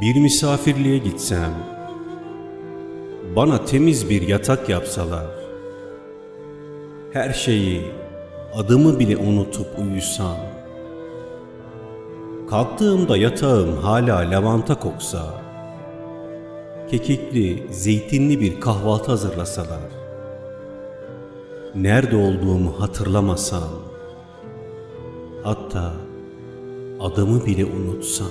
Bir misafirliğe gitsem, bana temiz bir yatak yapsalar, her şeyi, adımı bile unutup uyusam, kalktığımda yatağım hala lavanta koksa, kekikli, zeytinli bir kahvaltı hazırlasalar, nerede olduğumu hatırlamasam, hatta adımı bile unutsam,